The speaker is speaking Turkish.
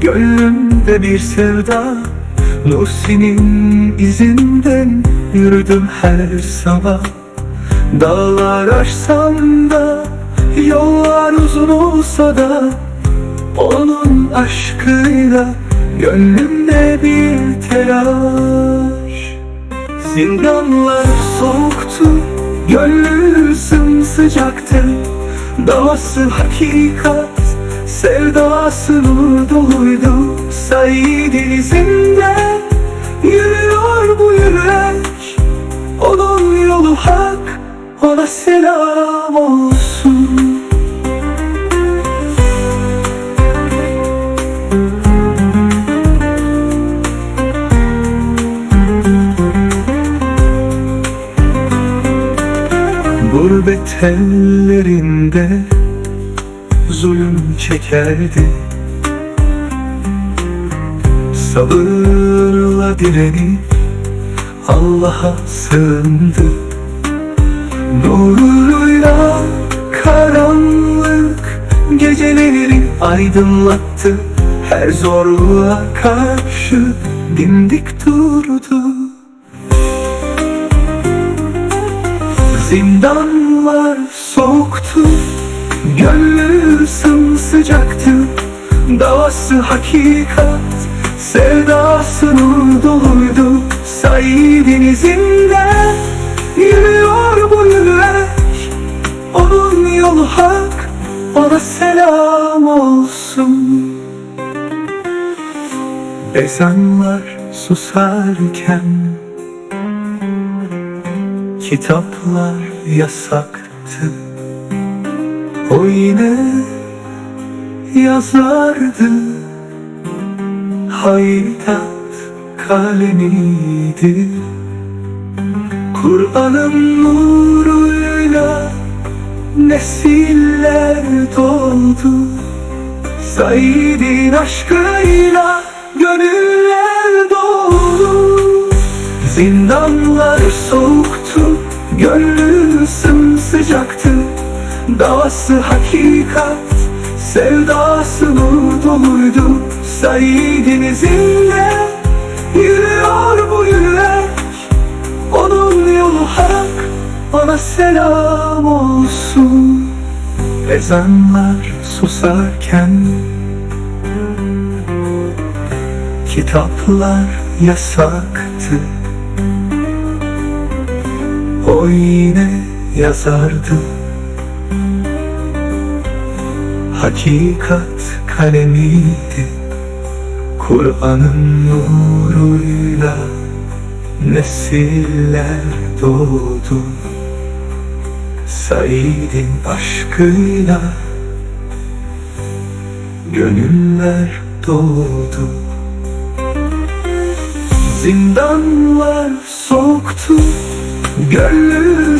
Gönlümde bir sevda. Nusi'nin izinden Yürüdüm her sabah. Dağlar aşsam da Yollar uzun olsa da Onun aşkıyla Gönlümde bir telaş. Zindanlar soğuktu Gönlü sımsıcaktı. Davası hakikat Sevdası nur doluydu Said izinde. Yürüyor bu yürek. Onun yolu hak. Ona selam olsun. Gurbet ellerinde zulüm çekerdi. Sabırla direnip Allah'a sığındı. Nuruyla karanlık geceleri aydınlattı. Her zorluğa karşı dimdik durdu. Zindanlar soğuktu. Gönlü sımsıcaktı Davası hakikat. Sevdası nur doluydu Said'in izinde. Yürüyor bu yürek Onun yolu hak. Ona selam olsun. Ezanlar susarken Kitaplar yasaktı. O yine yazardı. Haydat kalemiydi. Kur'an'ın nuruyla Nesiller doldu. Said'in aşkıyla Gönüller doldu. Zindanlar soğuktu Gönlü sımsıcaktı. Davası hakikat Sevdası nur doluydu Said'in Yürüyor bu yürek Onun yolu hak. Ona selam olsun. Ezanlar susarken Kitaplar yasaktı. O yine yazardı Hakikat kalemiydi. Kur'an'ın nuruyla Nesiller doğdu. Said'in aşkıyla Gönüller doğdu. Zindanlar soğuktu Gönlü